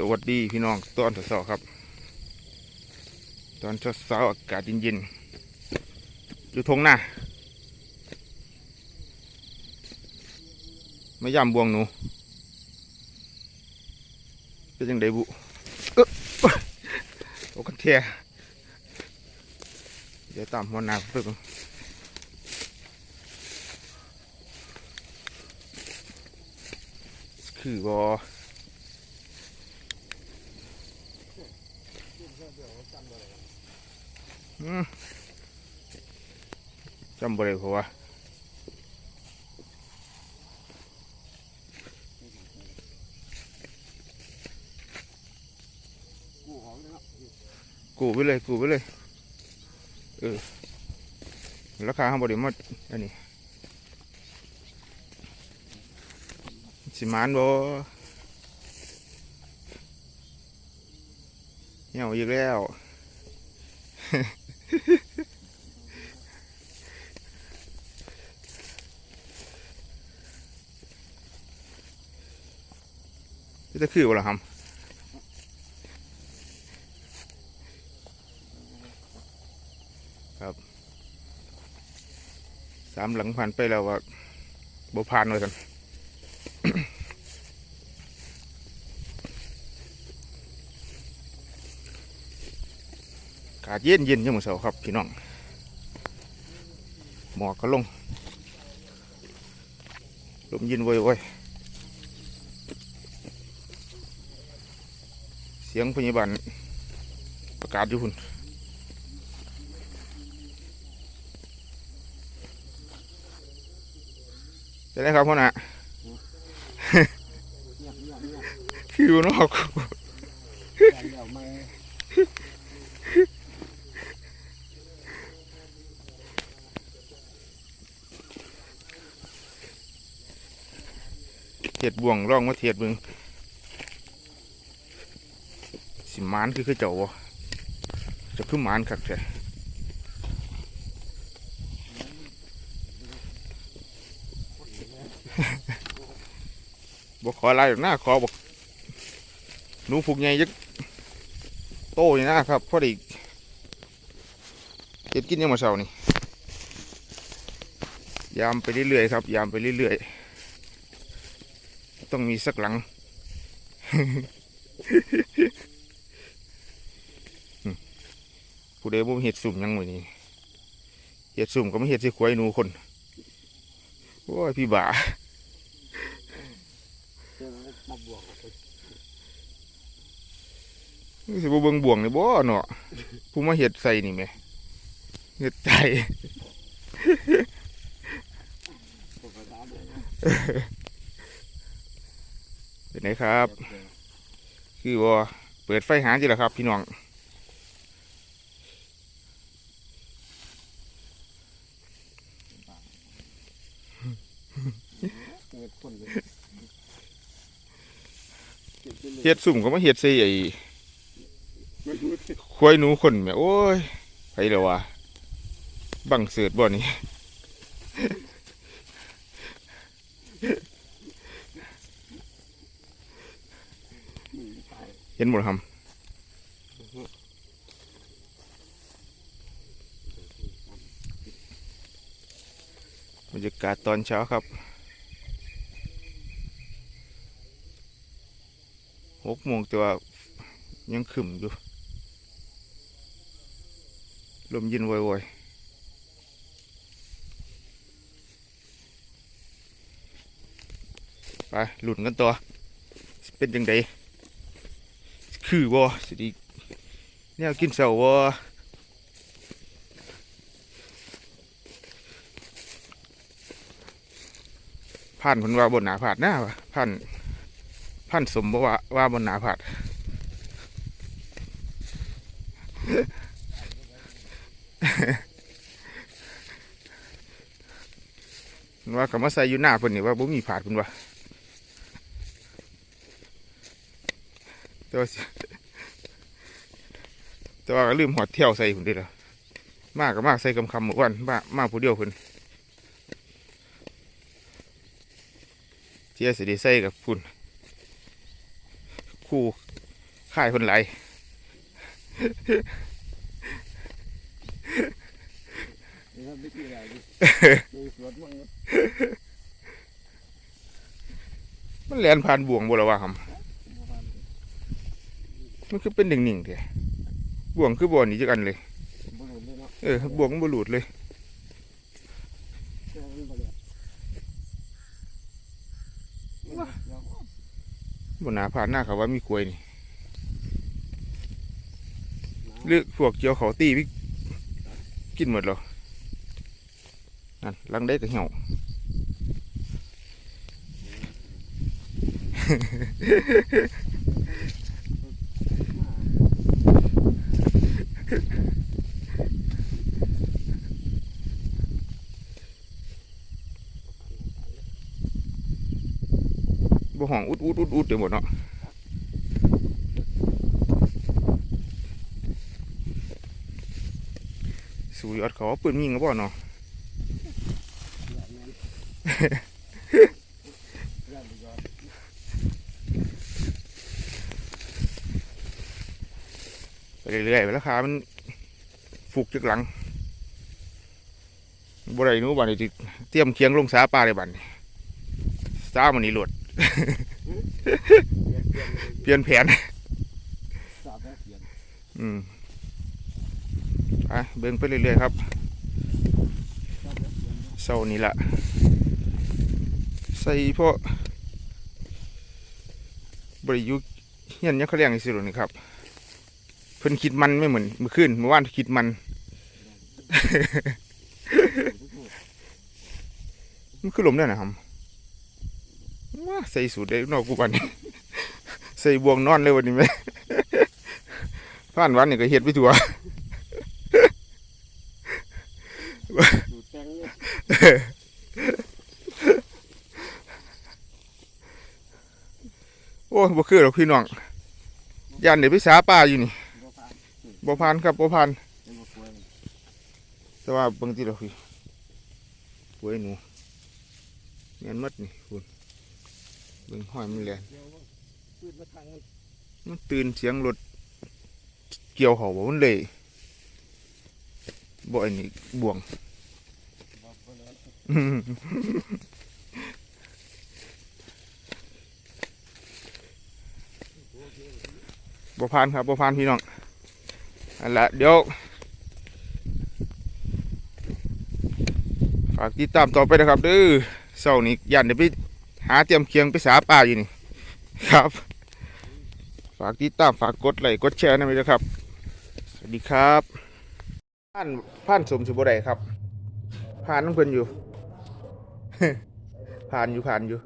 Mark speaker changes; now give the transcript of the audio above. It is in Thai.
Speaker 1: สวัสดีพี่น้องตอนเช้าครับ ตอนเช้าอากาศเย็นๆอยู่ทงหน้าไม่ย่ำบวงหนูเป็นยังไงบุเอ๊ะโอ้กันเทียเดี๋ยวตามหัวหน้าเพิ่มคือบอ อืม จำบ่ได้เพราะว่ากูไปเลยกูไปเลยเออราคาห้าบริมดอันนี้สิมานบ่ เหี่ยวอีกแล้ว จะคือวะล่ะครับครับสามหลังผ่านไปแล้วว่าบ่ผ่านเลยกัน อา กาศเย็นเย็นยังมือเสาครับพี่น้องหมอกก็ลงลมเย็นโวยวยเสียงพยาบาลประกาศอยู่คุณจะได้ครับพ่อนะคืออยู่นอก เทียดบ่วงร่องมาเทียดมึงสิมานคือคือเจ้าวะจะคือมานคักแท้บอกขอไล่หน้าขอบอกหนูผูกใหญ่ยักโตนี่นะครับพอดีเก็ดกินยังมาเช้านี่ยามไปเรื่อยๆครับ ยามไปเรื่อยๆ ต้องมีสักหลัง ผู้ใดบ่มเห็ดสุ่มยังไงนี่เห็ดสุ่มก็ไม่เห็ดสิขวยหนูคนโอ้ยพี่บ่านี่สิบ่เบิ่งบ่วงนี่บ่เนาะผู้มาเห็ดใส่นี่แหมเห็ดใจ นไงครับ คือว่าเปิดไฟหาจิละครับ พี่น้องเฮ็ดสุ่มก็มาเฮ็ดใส่ไอ้ควายหนูคนแม่โอ้ยไปแล้ววะบังเสือดบ่อนี่ เห็นหมดครับบรรยากาศตอนเช้าครับหกโมงแต่ว่ายังขึ้มอยู่ ลมเย็นโวยๆไปหลุนกันตัวเป็นยังไง คือบ่สิดีแนวกินเสาบ่ผ่านผนว่าบนหนาผาดหน้าวะผ่านผ่านสมบ่ว่าว่าบนหนาผาดว่าคำว่าใส่อยู่หน้าเพิ่นนี่ว่าบ่มีผาดเพิ่นว่า แต่ว่าแต่ว่าก็ลืมหอดเที่ยวใส่ผมเด้อมากก็มากใส่คำคำเมื่วันมากมากผู้เดียวคนเที่ยสิได้ใส่กับคุณคู่ค่ายเพิ่นไหลาย
Speaker 2: นี่ครับไม่กี่อะไรดิดูสวนมั่งน
Speaker 1: แลนผ่านบ่วงบ่ล่ะว่าครับ มันคือเป็นหนิ่งๆเด้บ่วงคือบ่หนีจักอันเลย
Speaker 2: บ่เห็นเลยนะ
Speaker 1: เออบ่วงบ่หลุดเลย
Speaker 2: เจ้ามันบ่เลยเดี๋ยว
Speaker 1: นาผ่านหน้าเขาว่ามีกล้วยนี่หรือกพวกเกี่ยวเขาตีพี่กินหมดแล้วนั่นลังได้ก็เหี่ยว บ่ ห้องอุดอุดอุดอุดเดี๋ยวหมดเนาะสูยอดเขาปืนยิงก็บ่เนาะ
Speaker 2: ย่านา
Speaker 1: ไปเรื่อยๆไปราคามันฟุกจักหลังบ่ได้นู้บัดนี้เตรียมเคียงลงสาปลาได้บัดนี้สามันนี่โหลด
Speaker 2: เปลี่ยนเปลี่ยนเลย
Speaker 1: เปลี่ยนแผน
Speaker 2: สาบแล้วเปลี่ยน
Speaker 1: อืมไปเบิ่งไปเรื่อยๆครับ
Speaker 2: สาบแล้วเปลี่ยน
Speaker 1: เศร้านี่ละใส่พวกบริยุเฮียนยังเขาเรียกไงสิหรอนี่ครับ เพิ่นคิดมันไม่เหมือนเมื่อคืนเมื่อวานคิดมันมันคือลมเนี่ยนะครับว้า ใส่สูตรได้นอกกูบันใส่บวงนอนเลยวันนี้ไหมผ่านวันนี่ก็เฮ็ดไปทั่วโอ้บ่คือหรอกพี่น้องย่านเดี๋ยวไปสาป่าอยู่นี่
Speaker 2: บ่ผ่าน
Speaker 1: บ่ผ่านครับบ่ผ่านแต่ว่าบางทีเราพี่ป่วยหนูเมียนมัดนี่คุณ เบิ่งห้อยมันแลน
Speaker 2: เรียมัน
Speaker 1: มันตื่นเสียงรถเกี่ยวเขาบ่มันเลยบ่อันนี้บ่วง
Speaker 2: บ่บ่แล้ว
Speaker 1: อืมบ่ผ่านครับบ่ผ่านพี่น้องอันละเดี๋ยวฝากติดตามต่อไปนะครับเด้อเสาร์นี้ยันเดี๋ยวไป หาเตรียมเคียงไปสาป่าอยู่นี่ครับ ฝากติดตามฝากกดไลค์กดแชร์นะมินะครับ สวัสดีครับผ่านผ่านสมสุบไดครับผ่านน้ำเพิ่นอยู่ผ่านอยู่ผ่านอยู่